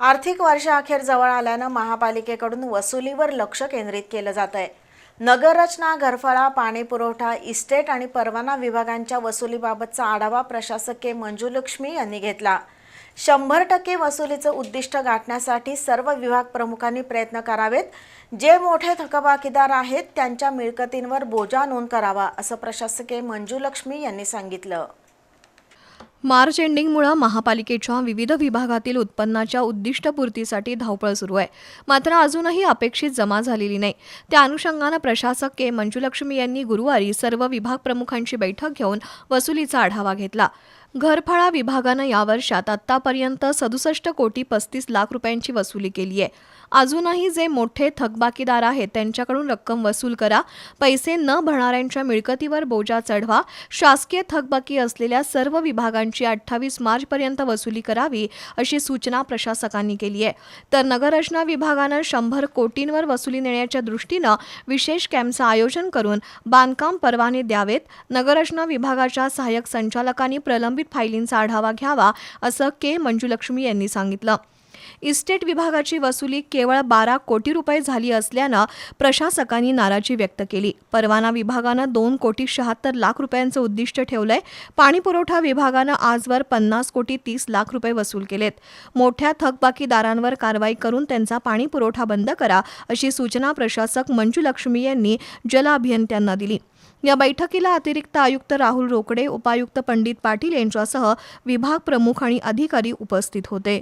आर्थिक वर्षाअखेर जवळ आल्यानं महापालिकेकडून वसुलीवर लक्ष केंद्रित केलं जात आहे. नगररचना घरफळा पाणीपुरवठा इस्टेट आणि परवाना विभागांच्या वसुलीबाबतचा आढावा प्रशासकीय मंजुलक्ष्मी यांनी घेतला. शंभर टक्के वसुलीचं उद्दिष्ट गाठण्यासाठी सर्व विभाग प्रमुखांनी प्रयत्न करावेत. जे मोठे थकबाकीदार आहेत त्यांच्या मिळकतींवर बोजा नोंद करावा असं प्रशासकीय मंजुलक्ष्मी यांनी सांगितलं. मार्च एंडिंगमुळे महापालिकेच्या विविध विभागातील उत्पन्नाच्या उद्दिष्टपूर्तीसाठी धावपळ सुरू आहे. मात्र अजूनही अपेक्षित जमा झालेली नाही. त्या अनुषंगानं प्रशासक के. मंजुलक्ष्मी यांनी गुरुवारी सर्व विभाग प्रमुखांची बैठक घेऊन वसुलीचा आढावा घेतला. घरफळा विभागानं या वर्षात आत्तापर्यंत सदुसष्ट कोटी पस्तीस लाख रुपयांची वसुली केली आहे. अजूनही जे मोठे थकबाकीदार आहेत त्यांच्याकडून रक्कम वसूल करा पैसे न भरणाऱ्यांच्या मिळकतीवर बोजा चढवा शासकीय थकबाकी असलेल्या सर्व विभागांची अठ्ठावीस मार्चपर्यंत वसुली करावी अशी सूचना प्रशासकांनी केली आहे. तर नगररचना विभागानं शंभर कोटींवर वसुली नेण्याच्या दृष्टीनं विशेष कॅम्पचं आयोजन करून बांधकाम परवाने द्यावेत. नगररचना विभागाच्या सहाय्यक संचालकांनी प्रलंबित फायलींचा आढावा घ्यावा असं के मंजुलक्ष्मी यांनी सांगितलं. इस्टेट विभागाची वसुली केवळ बारा कोटी रुपये झाली असल्यानं प्रशासकांनी नाराजी व्यक्त केली. परवाना विभागानं दोन कोटी शहात्तर लाख रुपयांचं उद्दिष्ट ठेवलंय. पाणीपुरवठा विभागानं आजवर पन्नास कोटी तीस लाख रुपये वसूल केलेत. मोठ्या थकबाकीदारांवर कारवाई करून त्यांचा पाणीपुरवठा बंद करा अशी सूचना प्रशासक मंजू लक्ष्मी यांनी जल अभियंत्यांना दिली. या बैठकीला अतिरिक्त आयुक्त राहुल रोकडे उपायुक्त पंडित पाटील यांच्यासह विभाग प्रमुख आणि अधिकारी उपस्थित होते.